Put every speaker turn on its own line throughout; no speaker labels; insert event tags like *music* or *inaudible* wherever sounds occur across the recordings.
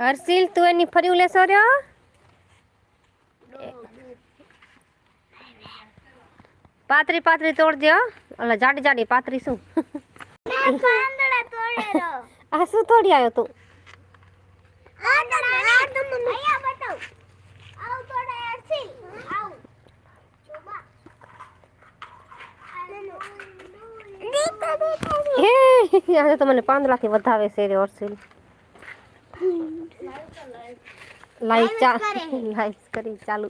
હર્ષિલ તું એની ફર્યું લેશો રહ્યો પાતરી પાતરી તોડજે હો ઓલા જાડી જાડી પાતરી શું
પાંદડા તોડેલો
આ શું તોડી આવ્યો તું
આ તમે આ તમે અહીંયા બતાવ આવ તોડે અરસી આવ જોબા દીકા દીકા
હે આજે તો મને પાંદડાથી વધાવે છે રે હર્ષિલ લાઈવ લાઈવ કરી ચાલુ.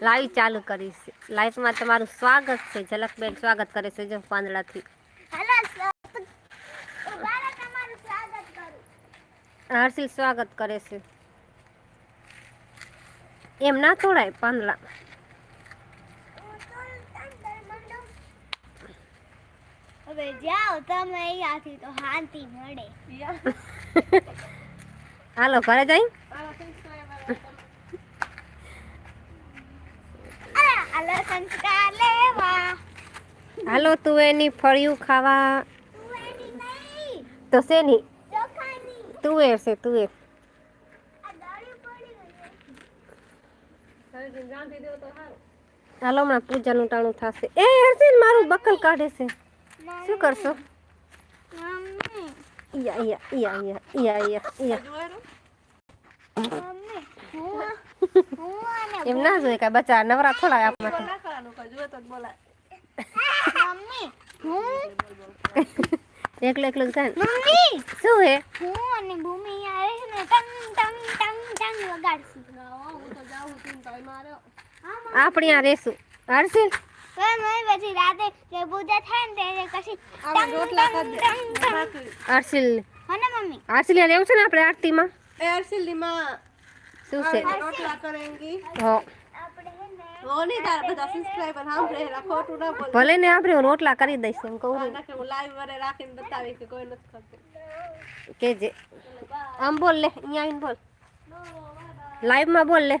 લાઈવ ચાલુ કરીશ. લાઈવમાં તમારું સ્વાગત છે. ઝલકબેન સ્વાગત કરે છે જો પાંદડાથી. હર્ષિલ સ્વાગત કરે છે. એમ ના તોડાય પાંદડા.
હવે જાઓ તમે અહીંયાથી તો શાંતિ મળે *laughs*
હાલો ઘરે જઈ? હાલો તું એની ફળિયું ખાવા.
તું
શેની? તુવેર છે તુવેર હાલો હમણાં પૂજાનું ટાણું થશે. એ હર્ષિલ મારું બકલ કાઢે છે. શું કરશો?
યા
યા યા યા યા ઈયા ઈયા
મમ્મી હું હું અને
એમ ના જોઈએ કાંઈ બચ્ચા નવરા થોડા આપ માટે
એકલો હું?
એકલું થાય
મમ્મી
શું હે?
હું અને ભૂમિ આવે છે ને ટંગ ટંગ ટંગ ટંગ વગાડશું
આપણે આ રેશું હર્ષિલ
તો મેં પછી રાતે જે પૂજા થાય ને ત્યારે પછી રોટલા ખાધે. ટંગ ટંગ.
હર્ષિલ
મમ્મી?
હર્ષિલ એવું છે ને આપણે આરતીમાં?
એર સિલ્લીમાં
શું છે
રોટલા કરેંગી
હો ભલે ને આપણે રોટલા કરી દઈશ એમ કહું
કે
જે આમ બોલ લે અહીંયા આવીને બોલ લાઈવ માં બોલ લે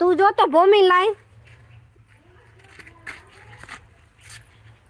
તું જો તો ભૂમિ લાઈવ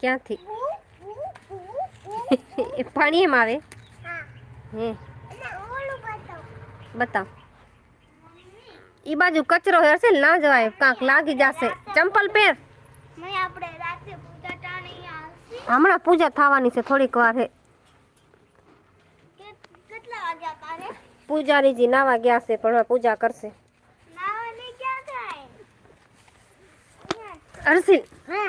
ક્યાંથી
ઉ ઉ ઉ *laughs* ઉ
એ પાણી એમ આવે
હા
હે
ના ઓલું બતાવ
બતાવ ઈ બાજુ કચરો હશે ને ના જવાય કાંક લાગી જશે ચંપલ પહેર
મેં આપણે રાતે પૂજા ટાણી આવશે
હમણાં પૂજા થવાની છે થોડીક વાર હે
કે કેટલા વાગ્યા તારે
પૂજારીજી નાવા ગયા છે પણ હવે પૂજા કરશે
નાવાની ક્યાં થાય
હર્ષિલ
હા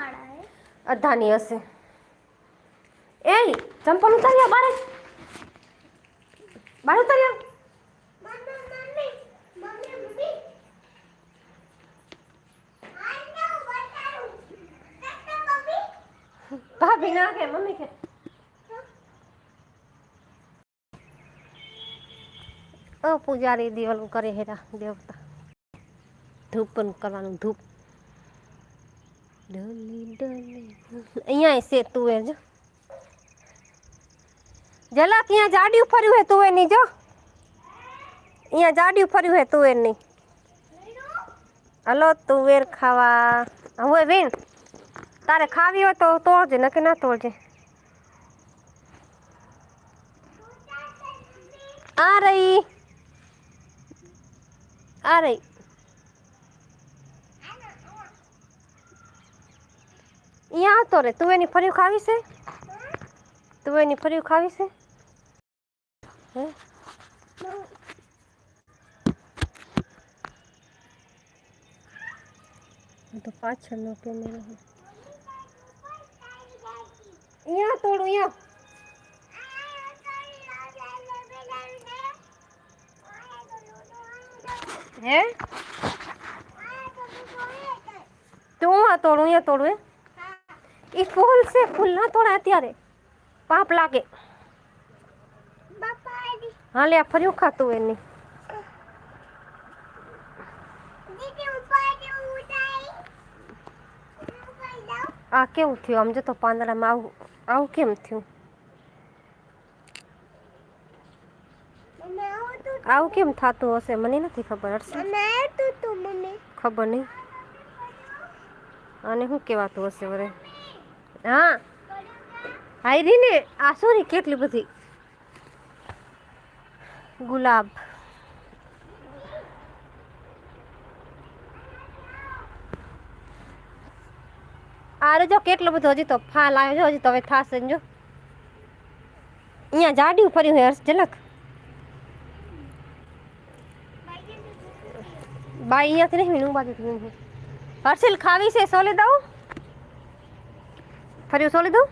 અધાની હશે. એ ચંપલ ઉતાર્યા, બારે. બાર ઉતાર્યા? ભાભી ના કે, મમ્મી કે. પૂજારી દિવાલું કરે હેરા, દેવતા. ધૂપ પણ કરવાનું ધૂપ. ડોલી ડોલી અહીંયા છે તુવેર જો જલા ત્યાં જાડિયું ફર્યું હે તુવેર ની જો અહીંયા જાડિયું ફર્યું હે તુવેર ની હલો તુવેર ખાવા હવે વીણ તારે ખાવી હોય તો તોડજે નકે ના તોડજે આ રહી આ રહી અહીંયા આવતો રે તું એની ફર્યું ખાવી છે? તું એની ફર્યું ખાવી છે? હે? તો પાછળનો કેમેરો અહીંયા તોડું અહીંયા હે? તું આ તોડું અહીંયા તોડું એ એ ફૂલ છે ફૂલ ના તોડે અત્યારે પાપ લાગે હા લે આ ફર્યું ખાતું એની આ કેવું થયું આમ જો તો પાંદડામાં આવું આવું કેમ થયું આવું કેમ થતું હશે મને નથી ખબર હશે ખબર નહીં અને શું કહેવાતું હશે વરે હા હાયરી ને આ સોરી કેટલી બધી ગુલાબ આરે જો કેટલો બધો હજી તો ફાલ આવ્યો છે હજી તો હવે થાશે ને જો અહીંયા જાડિયું ફર્યું હે હર્ષ ઝલક બાઈ અહીંયાથી નહીં હું બાજુ હર્ષિલ ખાવી છે સોલી દઉં ફર્યું સોલી દઉં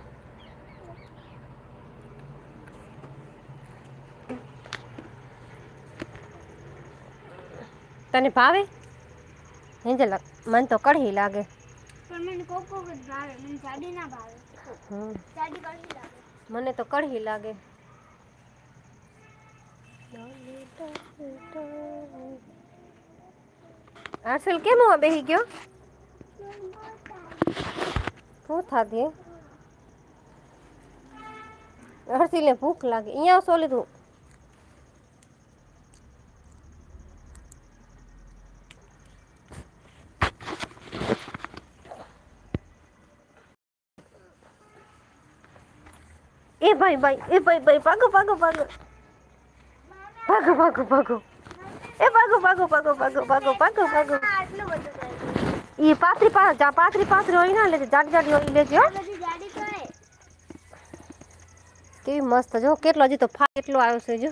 તને ભાવે? હેંજલ મને તો કઢી લાગે.
પણ મને કોકો જ ભાવે મને જાડી ના ભાવે.
હમ.
કઢી લાગે.
મને તો કઢી લાગે. આર્સલ કેમ બેહી ગયો? શું થાતી હર્ષિલને ભૂખ લાગે. અહીંયા સોલી લીધું એ ભાઈ ભાઈ એ ભાઈ ભાઈ ભાગો ભાગો ભાગો. ભાગો ભાગો ભાગો. એ ભાગો ભાગો ભાગો ભાગો ભાગો ભાગો ભાગો. એ પાથરી પાથરી પાથરી હોય ના લેજે જાડી જાડી હોય લેજો કેવી મસ્ત જો કેટલો હજી તો ફા કેટલો આવ્યો છે જો.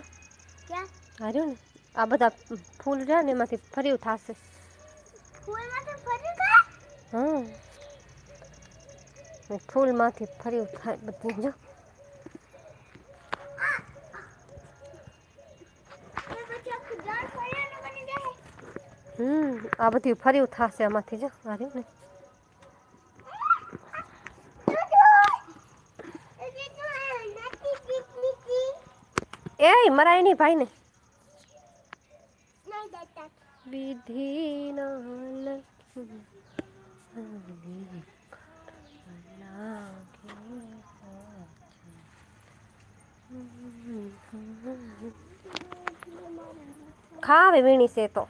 હાર્યું ને આ બધા ફૂલ રહ્યા ને એમાંથી થશે.
ફૂલમાંથી ફરી કરે
હમ. ફૂલમાંથી ફર્યું થાય બધું જો. હમ આ બધું ફર્યું થશે આમાંથી જો. હાર્યું ને. એ મરાય નહીં ભાઈ ને વિધિ ખાવે વીણી છે તો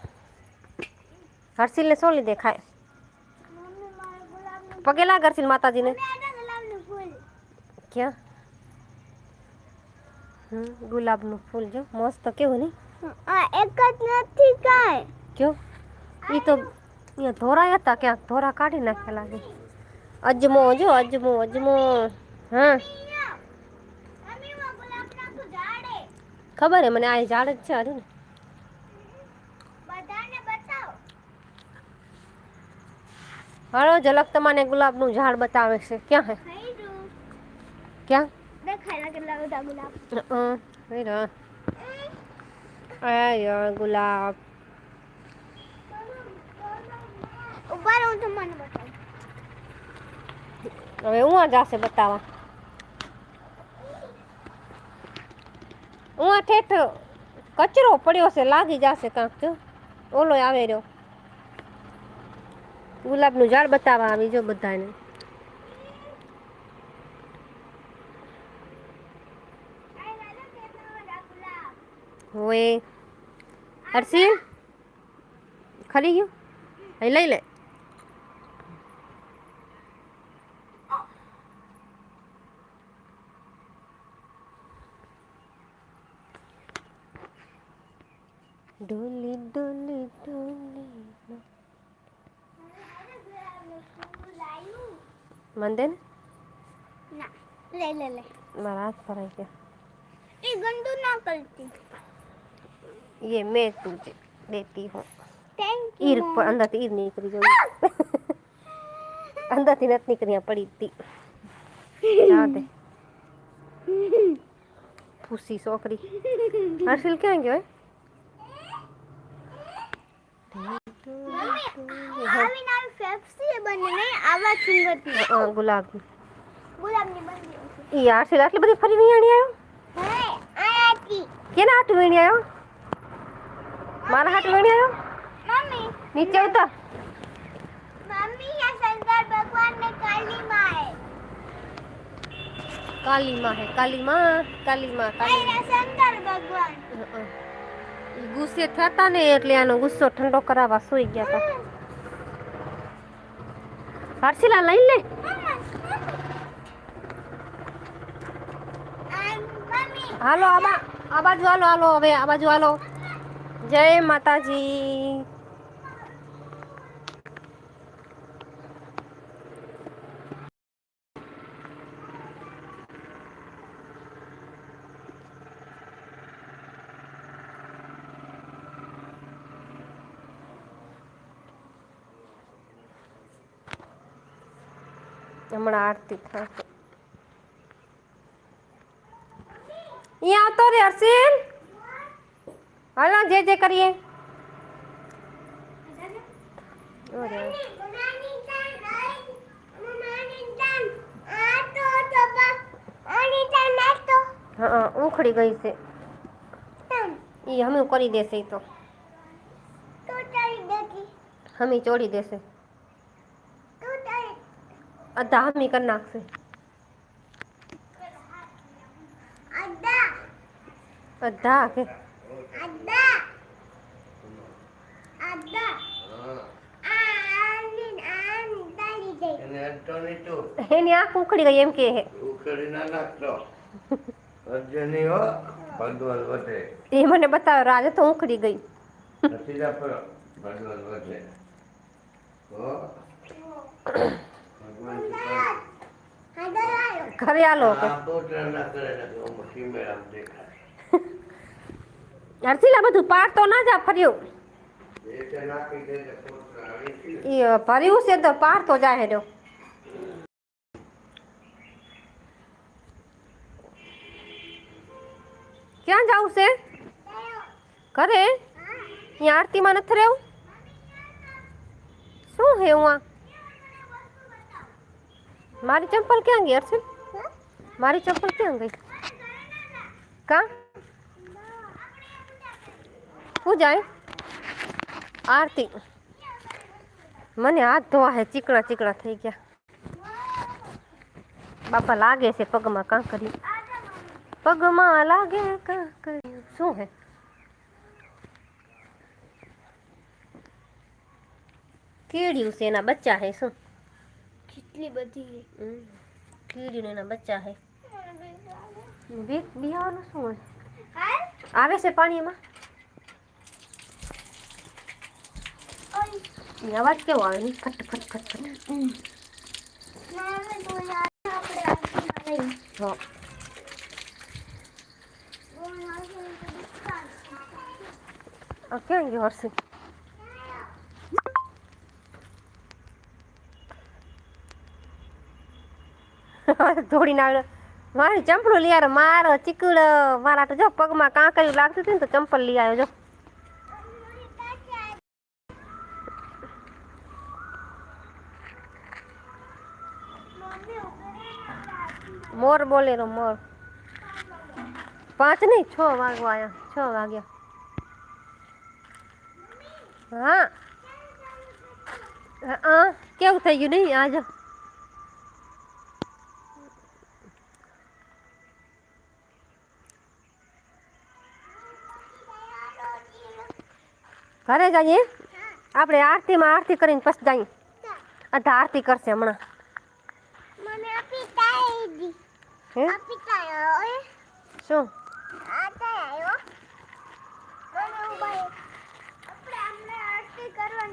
હર્ષિલને શું લીધે ખાય પગે લાગ હર્ષિલ માતાજીને ક્યાં હમ ગુલાબનું ફૂલ જો મસ્ત કેવું નહીં
એક જ નથી કાંઈ
કયો એ તો અહીંયા ધોરા હતા ક્યાંક ધોરા કાઢી નાખ્યા લાગે અજમો જો અજમો અજમો હા ખબર હે મને આ ઝાડ જ છે હારું ને
બધાને બતાવો
હાલો ઝલક તમને ગુલાબનું ઝાડ બતાવે છે ક્યાં હે
ખઈરું ઉપર હું બતાવું
હવે હું આ જાશે બતાવા હું આ ઠેઠ કચરો પડ્યો છે લાગી જશે કાંક જો ઓલો આવે રહ્યો ગુલાબનું ઝાડ બતાવવા આવી જો બધાને हुए। अरसी खाली क्यों? ले ले ले। डोली डोली
डोली मंदिर ना ले
ले ले। मराठ पढ़ाई
ये गंदू ना करती।
ये मैं तुझे देती हूँ। ईर पर अंदर ईर नहीं करी जो अंदर थी नत करिया पड़ी थी।
दे। पुसी सोकरी। हर्षिल क्या आएँगे गए हाँ,
हाँ, गुलाब।
गुलाब नहीं
सिला के बड़ी फरी नहीं आनी आयो?
है आती
केना आटू नहीं आयो? મારા હાથ વીણી આવ્યો?
મમ્મી.
નીચે ઉતર.
મમ્મી આ શંકર ભગવાન ને કાલી માં
કાલી માં હે કાલી માં કાલી માં કાલી
શંકર ભગવાન
ગુસ્સે થતા ને એટલે આનો ગુસ્સો ઠંડો કરાવવા સુઈ ગયા હતા હર્ષિલા લઈ લે. હાલો આબા આ બાજુ હાલો હાલો હવે આ બાજુ હાલો. જય માતાજી. હમણાં આરતી થશે અહીંયા આવતો રે હર્ષિલ. હાલો જે જે કરીએ ઓરે.
નાની જાન આઈ નાની જાન આ તો તો બસ નાની જાન આ તો
હા હા, ઉખડી ગઈ છે
તમ
એ હમી કરી દેશે ઈ તો
તો તારી દેખી
હમી ચોડી દેશે
તો તારી
અધા હમી કરી નાખશે
અદ્દા
અધા કે
એની
આંખ ઉખડી ગઈ એમ કે હે
ઉખેડી ના નાખતો અડધોની હો ભગવાન વધે
એ મને બતાવે રાજે તો ઉખડી ગઈ
નથી જાપરો ભગવાન વધે હો ભગવાન કૃપા.
હાડર આયો
ઘરે આલો કે
આ પોતરા ના કરે ને તો આમ સીમેર આમ દેખાય
હર્ષિલા બધું પાર તો ના જા ફર્યું
એ તે નાખી દે તો પોતરા આવી
એ ભર્યું છે તો પાર તો જાય હેડો ક્યાં જાવું છે ઘરે અહીંયા આરતીમાં નથી રહેવું શું હે હું મારી ચંપલ ક્યાં ગઈ હર્ષિલ મારી ચંપલ ક્યાં ગઈ કા શું જાય આરતી મને હાથ ધોવા હે ચીકણા ચીકણા થઈ ગયા બાપા લાગે છે પગમાં કાં કરી પગમાં લાગે કાં કર્યું શું હે કીડ્યું છે એના બચ્ચા હે શું
કેટલી બધી
હમ. કીડ્યું એના બચ્ચા હે બી બિહારનું શું હોય
હાલ
આવે છે પાણી એમાં
ઓય
ઈ અવાજ કેવો આવે ની ખટ ખટ ખટ ખટ
ના હવે તો યાર આપણે આખી લઈ
હા આ ક્યાં ગયો હર્ષિલ દોડીને આવ્યો મારી ચંપલું લઈ આવ્યો મારો ચીકડ મારા તો જો પગમાં કાંકર્યું લાગતું હતું ને તો ચંપલ લઈ આવ્યો જો મોર બોલેરો મોર પાંચ નહીં છ વાગવા આયા છ વાગ્યા. હા. હા કેવું થઈ ગયું નહીં આજ? ઘરે જઈએ આપણે આરતીમાં આરતી કરીને પછી જઈએ. અધા આરતી કરશે હમણાં.
મને આપી તાઈ
હે?
આપી તાઈ
શું?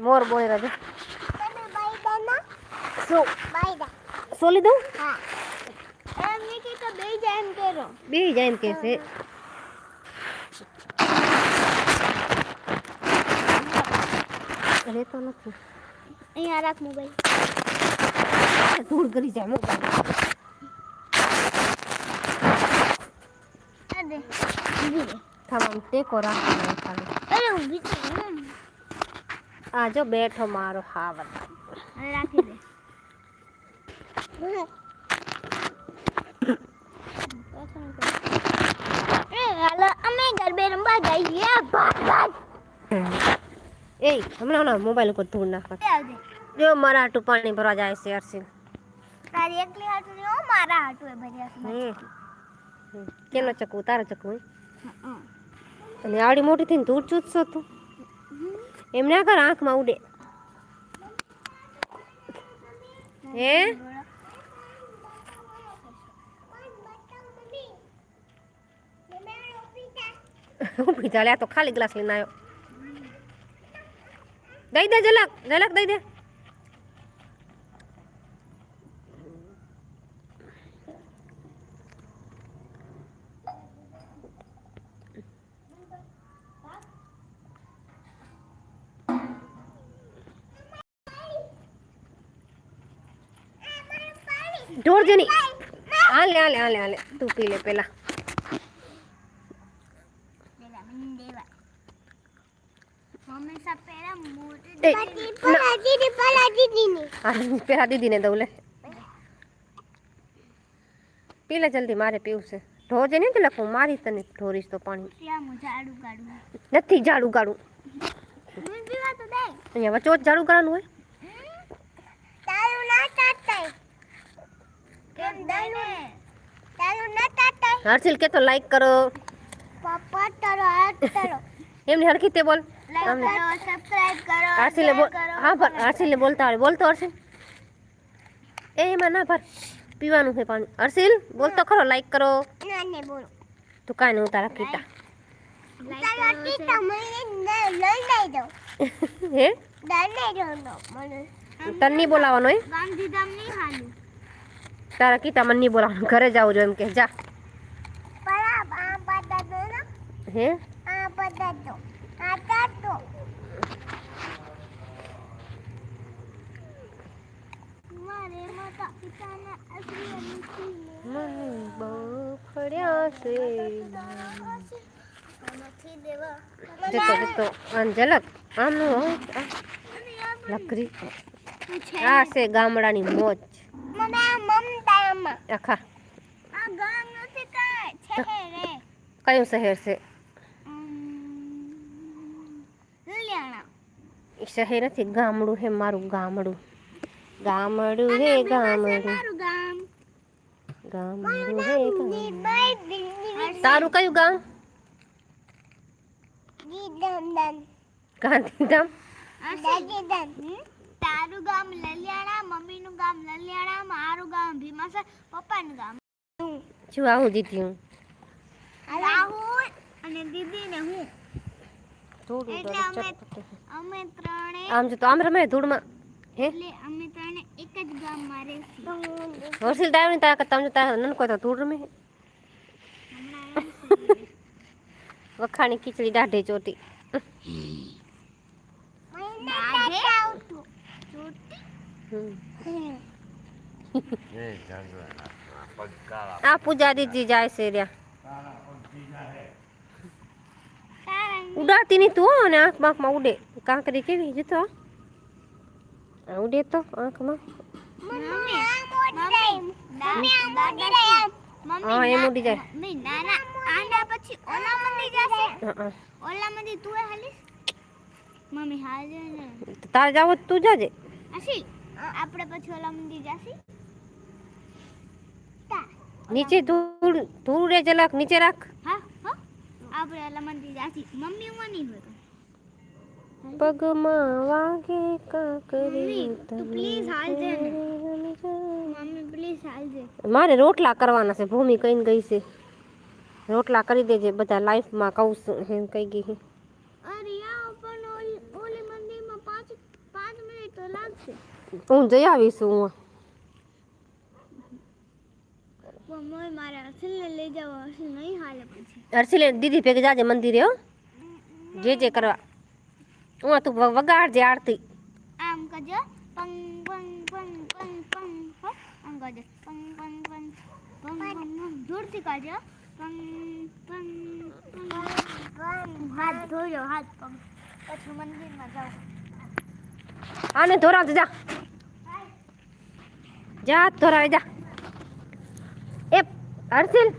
મોર
બોલી રાજા
તમે બાઈડાના
શું
બાઈડા
સોલી દઉં
હા એમ નહીં કે તો બે જાય એમ કરો
બે જાય એમ કે છે રહેતો નથી
અહીંયા રાખ મોબાઈલ
ધૂળ કરી જાય મોબાઈલ
અરે ઊભી રે
થવામાં આ જો બેઠો મારો હાવર
હવે રાખી દે. અમે ગરબે રમવા જઈએ.
એ હમણાં ના મોબાઈલ ઉપર ધૂળ નાખવા જો મારા હાટું પાણી ભરવા જાય છે અરસિલ
તારી એકલી હાટું નહીં મારા હાટું એ ભર્યા છે
કેનો ચકુ તારો
હમ.
અને આવડી મોટી થઈને ધૂળ ચૂતશો તું? એમ ના કર આંખમાં ઉડે. હે? ઊભી તો ખાલી ગ્લાસ લઈને આવ્યો. દઈ દે ઝલક ઝલક દઈ દે. ઢોર નહીં હાલે હાલે હાલે હાલે. તું પી લે પેલા.
પલા દીદી પલા દીદીની
દઉં લે. પી લે જલ્દી મારે પીવું છે. ઢોર જઈને લખું મારી તને ઢોરીશ તો પાણી. નથી ઝાડુ
દે.
અહીંયા વચોટ ઝાડુ કરવાનું હોય
તારું ના તાતાય કેમ દઈને તારું ના તાતાય
હર્ષિલ કે તો લાઈક કરો.
પપ્પા તારો હાથ તારો.
એમની હરખી તે બોલ. હર્ષિલે બોલ હા ભર હર્ષિલને બોલતા આવડે બોલતો હર્ષિલ એ એમાં ના ભર. પીવાનું છે પાણી. હર્ષિલ બોલતો ખરો લાઈક કરો.
બોલો.
તું કાંઈ નહીં હું તારા કીટા હે?
દાને દો મને.
તને નહીં બોલાવાનો એ
ગાંધીધામ નહીં હાલું.
તારા કીટા મને નહીં બોલાવાનું ઘરે જાવું જોઈએ એમ કે જા
પરા આ પતા દો ના
હે
આ પતા દો આ તાતો મારે માતા પિતાના અસલી અનુસી
મને બહુ ફળ્યા છે
નથી દેવા
જતો જતો આમ ઝલક આમનું હો, આ લકરી આ છે ગામડાની મોજ
મને આ મમતામાં
આખા
આ ગામ નથી કાંઈ છે રે
કયું શહેર છે? શહેર નથી ગામડું હે મારું ગામડું. ગામડું હે ગામડું. ગામડું હે ગામડું. તારું કયું ગામ? ગાંધીધામ?
દાદીદન તારું ગામ લલિયાણા મમ્મીનું ગામ લલિયાણા મારું ગામ ભીમાસર પપ્પાનું ગામ.
શું આવું દીદી હું.
રાહુલ અને દીદી ને હું એટલે અમે અમે ત્રણે
આમ જો તો આમ રમે ધૂળમાં. હે?
એટલે અમે ત્રણે એક જ ગામમાં રહેશું.
હોર્સિલ ડાઈવની તારા કરતા તારા નનકો તો ધૂળ રમે. વખાણી ખીચડી દાઢે ચોટી હમ.
એ જાનવર, પગ કાળા.
આ પૂજા દીદી જાય છે રહ્યા. ઉડાડતી નહીં તું અને આંખ બાંખમાં ઉડે. કાંકરી કેવી? જતો ઉડે તો આંખમાં. હા એમ ઉડી જાય.
આના પછી ઓલા મંદી જશે. ઓલા મંદી તું હાલીશ મમ્મી હાલજે
તારે જાવ તું જાજે.
આશી આપણે પછી ઓલા મંદિર જાસી
નીચે ધૂળ ધૂળ રે જરાક નીચે રાખ.
હા હા આપણે ઓલા મંદિર જાસી મમ્મી હું નહીં હોય
પગમાં વાગે કાકરી
તું please હાલજે ને. મમ્મી પ્લીઝ હાલજે
મારે રોટલા કરવાના છે ભૂમિ કહીને ગઈ છે. રોટલા કરી દેજે બધા લાઈફમાં કહું છું એમ કહી ગઈ
અરે
હું જઈ આવીશું હું
મમ્મી મારે અસલને લઈ જાવ અસલ નહીં હાલે પછી
હર્ષિલે દીદી ભેગી જાજે મંદિરે હો જે જે કરવા હું તું વ- વગાડજે આરતી
આમ કરજો પંગ પંગ પંગ પંગ પંગ હો આમ કરજો પંગ પંગ પંગ પંગ પંગ પંગ જોરથી કરજો પંગ પંગ પંગ હાથ ધોજો હાથ પગ પછી મંદિરમાં જાઓ
આને ધોરાવજે જા. જા ધોરાવે જા. એ હર્ષિલ